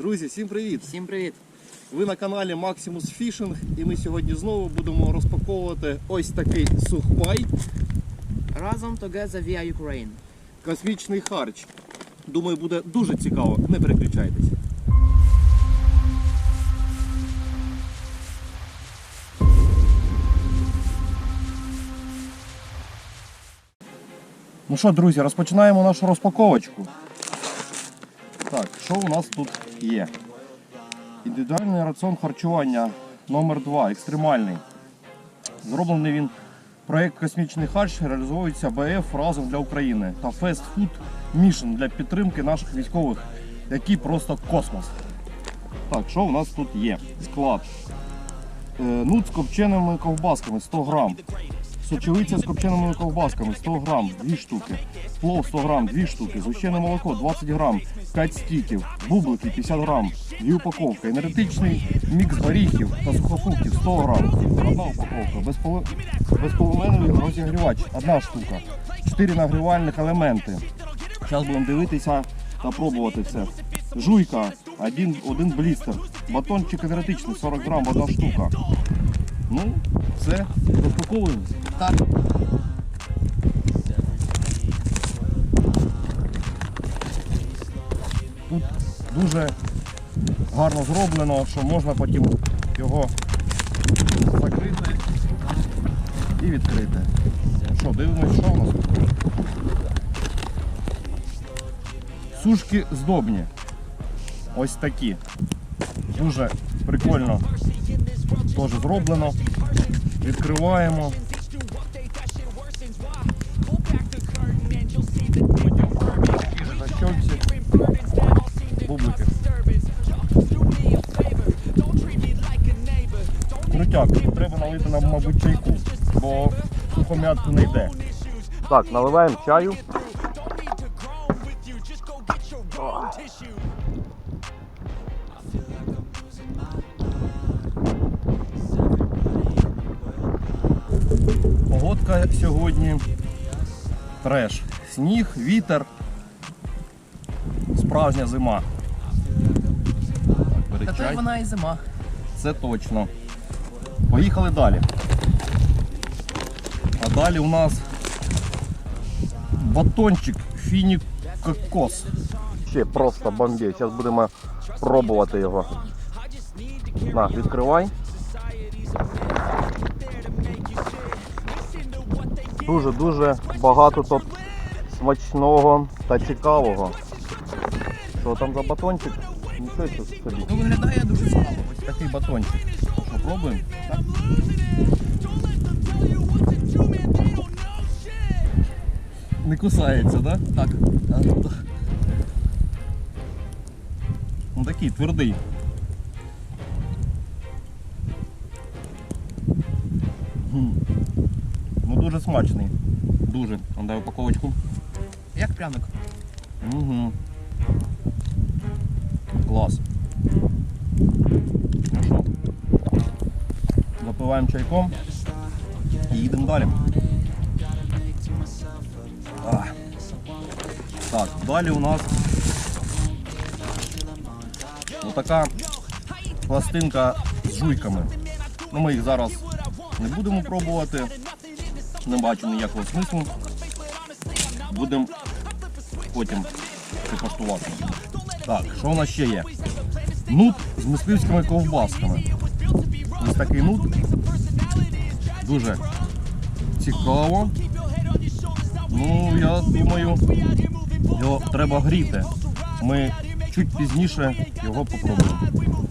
Друзі, всім привіт! Всім привіт! Ви на каналі Maximus Fishing і ми сьогодні знову будемо розпаковувати ось такий сухпай, Разом Together via Ukraine. космічний харч. Думаю, буде дуже цікаво. Не переключайтесь. Ну що, друзі, розпочинаємо нашу розпаковочку. Так, що у нас тут є? Індивідуальний раціон харчування номер 2 екстремальний. Зроблений він проєкт Космічний харч реалізовується БФ разом для України та Food Mission для підтримки наших військових, які просто космос. Так, що у нас тут є? Склад. Е, Нут з копченими ковбасками 100 грам. Сочевиця з копченими ковбасками 100 грам, 2 штуки. Плов 100 грам, 2 штуки. Згущене молоко 20 грам, 5 стіків. Бублики 50 грам, 2 упаковки. Енергетичний мікс горіхів та сухофруктів 100 грам. Одна упаковка. Безполе- Безполоменовий розігрівач 1 штука. 4 нагрівальних елементи. Зараз будемо дивитися та пробувати це. Жуйка, один, один блістер. Батончик енергетичний 40 грам, одна штука. Ну, все, розпаковуємо. Так. Тут дуже гарно зроблено, що можна потім його закрити і відкрити. Що, дивимось, що у нас тут? Сушки здобні. Ось такі. Дуже прикольно теж зроблено. Відкриваємо. Бублики. Крутяк, треба налити нам, мабуть, чайку, бо сухом'ятку не йде. Так, наливаємо чаю. Погодка сьогодні треш. Сніг, вітер, справжня зима. Та вона і зима. Це точно. Поїхали далі. А далі у нас батончик фінік кокос. Ще просто бомбей. Зараз будемо пробувати його. На, відкривай. Дуже-дуже багато тут смачного та цікавого. Що там за батончик? Нічого собі. Ну виглядає дуже цікаво. Ось такий батончик. Що? Так? Не кусається, так? Так. Ну такий твердий. Смачний. Дуже. Он дай упаковочку. Як пряник. Угу. Клас. Ну що? Запиваємо чайком і їдемо далі. А. Так, далі у нас така пластинка з жуйками. Ну, ми їх зараз не будемо пробувати. Не бачу ніякого смислу. Будемо потім покуштувати. Так, що у нас ще є? Нут з мисливськими ковбасками. Ось такий нут. Дуже цікаво. Ну, я думаю, його треба гріти. Ми чуть пізніше його попробуємо.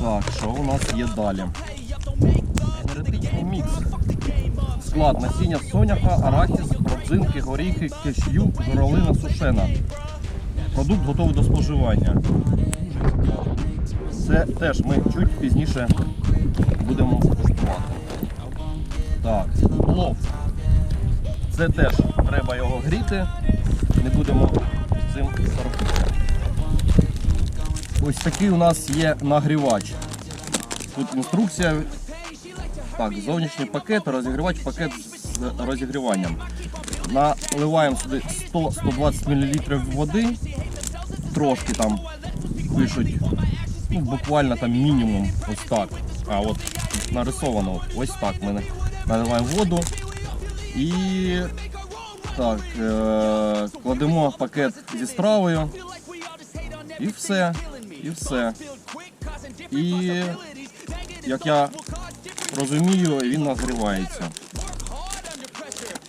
Так, що у нас є далі? Енергетичний мікс. Склад насіння соняха, арахіс, родзинки, горіхи, кешю, журавлина сушена. Продукт готовий до споживання. Це теж ми чуть пізніше будемо куштувати. Так, плов. Це теж треба його гріти. Не будемо цим торгувати. Ось такий у нас є нагрівач. Тут інструкція. Так, зовнішній пакет, розігрівач, пакет з розігріванням. Наливаємо сюди 100-120 мл води, трошки там пишуть ну, буквально там мінімум ось так. А от нарисовано ось так. Ми наливаємо воду і так, е- кладемо пакет зі стравою. І все. І все. І як я розумію, він нагрівається.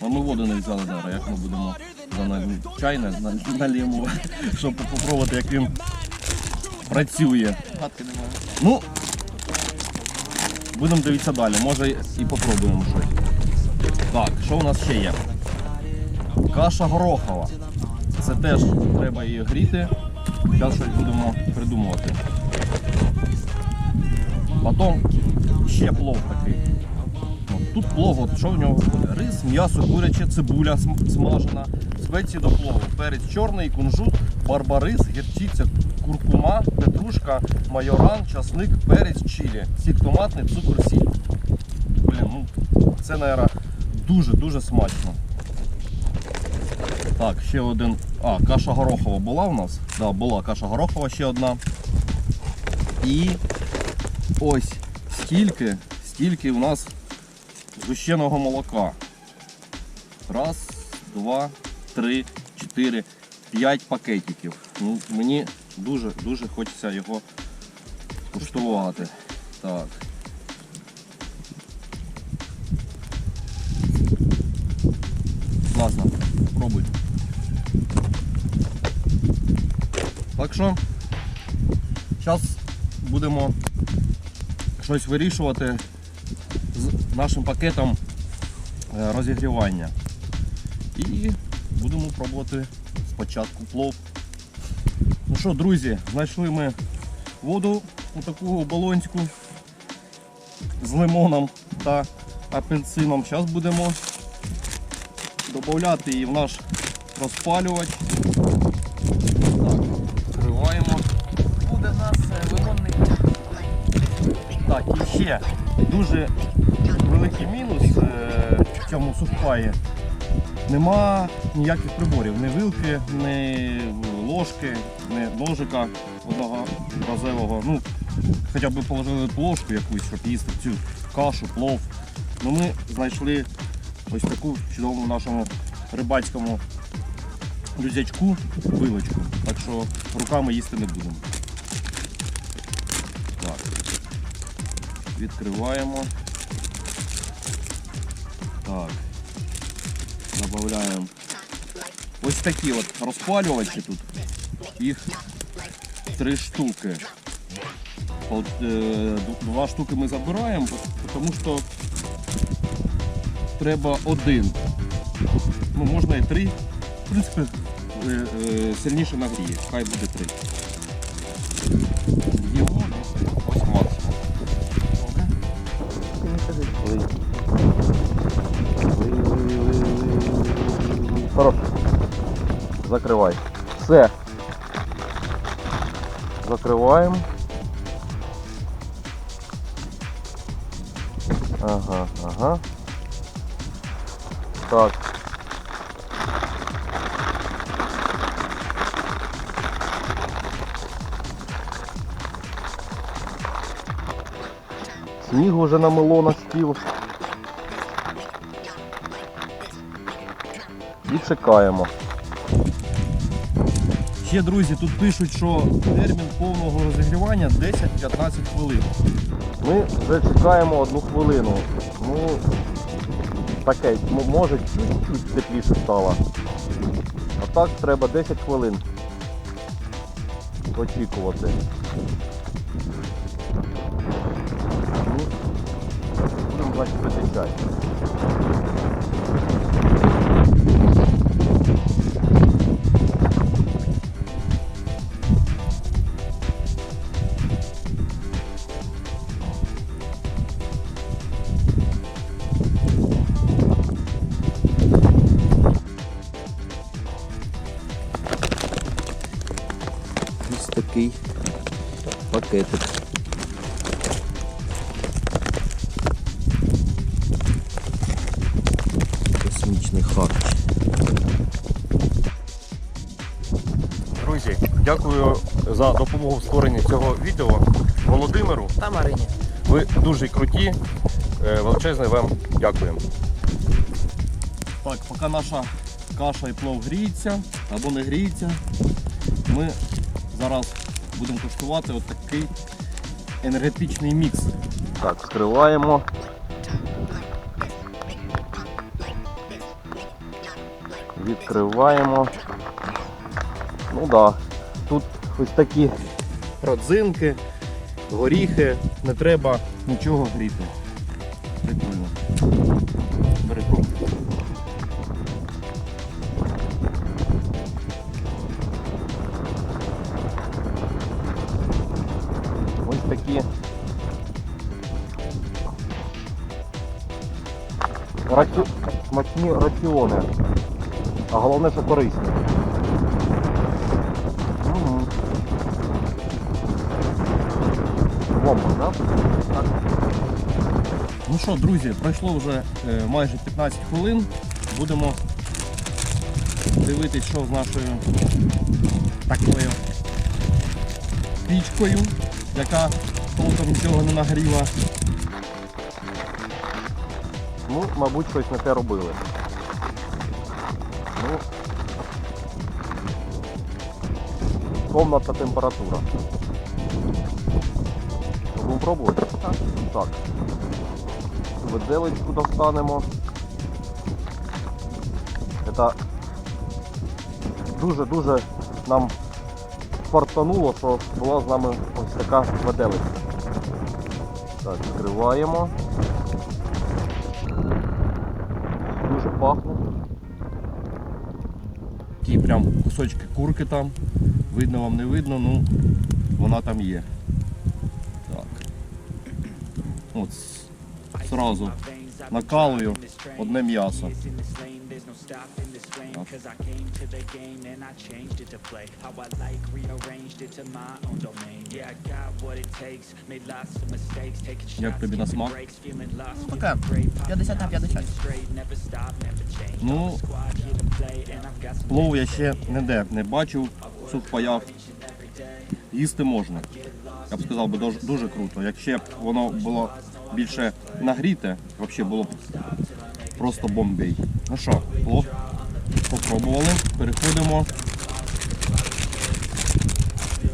А ми воду не взяли зараз, як ми будемо чай на- на- щоб попробувати, як він працює. Гадки немає. Ну, будемо дивитися далі, може і попробуємо щось. Так, що у нас ще є? Каша горохова. Це теж треба її гріти. Зараз щось будемо придумувати. Потім ще плов такий. Тут плов, от що в нього входить? Рис, м'ясо, куряче, цибуля смажена, спеції до плову, перець чорний, кунжут, барбарис, гірчиця, куркума, петрушка, майоран, часник, перець, чилі, сік томатний, цукор, сіль. Блін, ну це, мабуть, дуже-дуже смачно. Так, ще один. А, каша горохова була у нас? Так, да, була каша горохова ще одна. І ось стільки, стільки у нас згущеного молока. Раз, два, три, чотири, п'ять пакетиків. Ну, мені дуже-дуже хочеться його куштувати. Так. Класно, пробуй. Так що, зараз будемо щось вирішувати з нашим пакетом е, розігрівання. І будемо пробувати спочатку плов. Ну що, друзі, знайшли ми воду у таку балонську з лимоном та апельсином. Зараз будемо додати її в наш розпалювач. Дуже великий мінус е, в цьому сухпаї. Нема ніяких приборів, ні вилки, ні ложки, ні ножика одного разевого. Ну, хоча б положили ложку якусь, щоб їсти цю кашу, плов. Ну ми знайшли ось таку чудову нашому рибацькому люзячку вилочку. Так що руками їсти не будемо. Відкриваємо. Так. Добавляємо ось такі от розпалювачі тут. Їх три штуки. Е, Два штуки ми забираємо, тому що треба один. Ну, можна і три. В принципі, е, е, сильніше нагріє. Хай буде три. Хорош. Закривай. Все. Закриваємо. Ага, ага. Так. Снігу вже намело на стіл. І чекаємо. Ще, друзі, тут пишуть, що термін повного розігрівання 10-15 хвилин. Ми вже чекаємо одну хвилину. Ну, таке, може чуть-чуть тепліше стало. А так треба 10 хвилин очікувати. Ну, Будемо значить пити чай. Друзі, дякую за допомогу в створенні цього відео Володимиру. Та Марині. Ви дуже круті. Е, Величезне вам дякуємо. Так, поки наша каша і плов гріється або не гріється, ми зараз будемо куштувати от такий енергетичний мікс. Так, скриваємо. Відкриваємо. Ну так, да. тут ось такі родзинки, горіхи, не треба нічого гріти. Прикольно. Пробуй. Ось такі раці... смачні раціони. А головне, що корисні. Бомба, так? Ну що, друзі, пройшло вже е, майже 15 хвилин. Будемо дивитись, що з нашою такою пічкою, яка толком нічого не нагріла. Ну, мабуть, щось не те робили. Ну, комнатна температура. Пробувати? Так. Так. Виделечку достанемо. Це дуже-дуже нам фартануло, що була з нами ось така виделечка. Так, відкриваємо. Дуже пахне. Такі прям кусочки курки там. Видно вам не видно, ну вона там є. От сразу накалую одне м'ясо. Як тобі на смак? Ну таке, 50 на 50. Ну, плов я ще ніде не бачив в сухпаях. Їсти можна. Я б сказав, би дуже, дуже круто. Якщо б воно було більше нагріте, взагалі було б просто бомбей. Ну що, плов попробували. Переходимо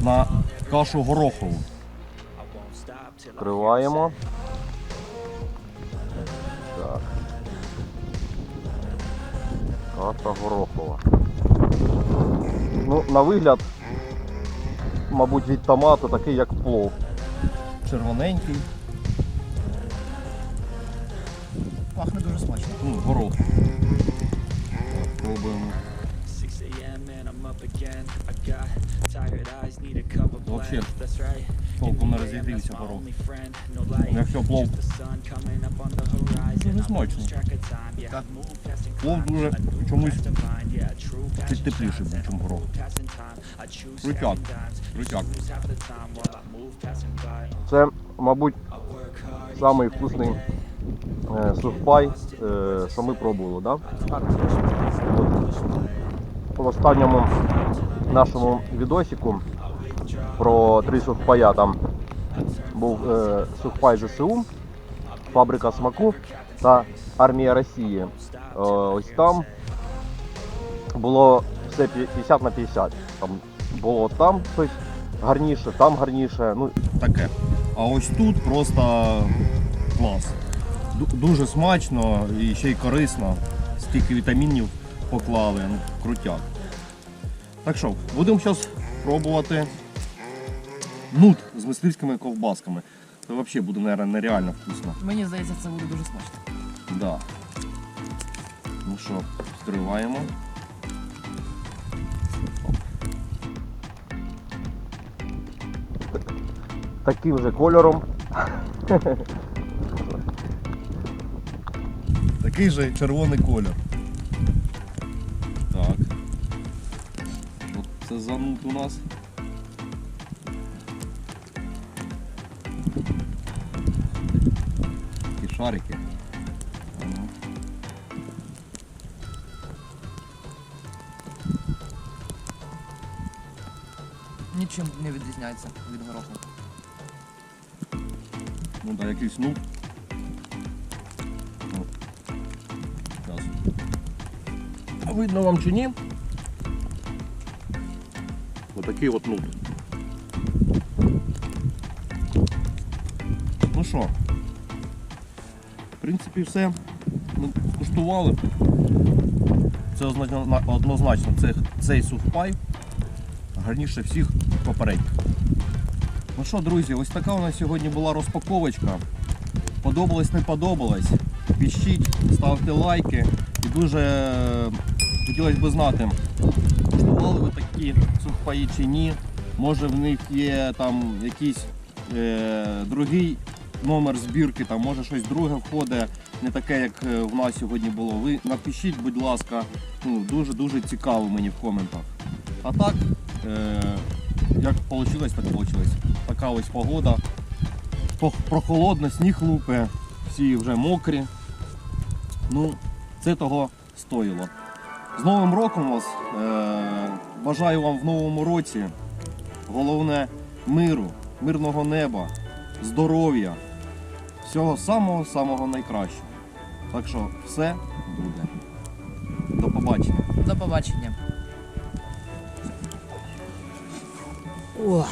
на кашу горохову. Вкриваємо. Так. Каша горохова. Ну, на вигляд, мабуть, від томату такий, як плов. Червоненький, Пахне дуже смачно. ну, горох. Так, Пробуємо. Вообще, толком не розігрівся горох. Якщо плов дуже смачно. Плов дуже чомусь чуть тепліший був, ніж горох. Крутяк, крутяк. Це, мабуть, самий вкусний е, сухпай, е, що ми пробували, так? да? В останньому нашому відосику про три сухпая там був е, сухпай ЗСУ, фабрика смаку та армія Росії. Е, ось там було все 50 на 50. Там було там щось гарніше, там гарніше. Ну, таке. А ось тут просто клас. Дуже смачно і ще й корисно. Стільки вітамінів поклали. Ну, крутяк. Так що, будемо зараз пробувати нут з мисливськими ковбасками. Це взагалі буде, мабуть, нереально вкусно. Мені здається, це буде дуже смачно. Да. Ну що, вскриваємо. Таким же кольором. Такий же червоний колір. Це за нут у нас? Такі шарики. Нічим не відрізняється від гороху. Ну да, якийсь нуб. Ну. Видно вам чи ні? Отакий от нуб. Ну що, в принципі, все. Ми куштували. Це однозначно це, цей сухпай гарніше всіх попередніх. Ну що, друзі, ось така у нас сьогодні була розпаковочка. Подобалось, не подобалось. Пишіть, ставте лайки. І дуже е, хотілося б знати, куштували ви такі сухпаї чи ні. Може в них є там якийсь е, другий номер збірки, там може щось друге входить, не таке, як е, в нас сьогодні було. Ви напишіть, будь ласка, ну, дуже-дуже цікаво мені в коментах. А так, е, як вийшло, так вийшло. Така ось погода. Прохолодно, сніг лупе, всі вже мокрі. Ну, це того стоїло. З Новим роком вас! Е, бажаю вам в новому році. Головне миру, мирного неба, здоров'я, всього самого-самого найкращого. Так що все буде. До побачення. До побачення. Ох.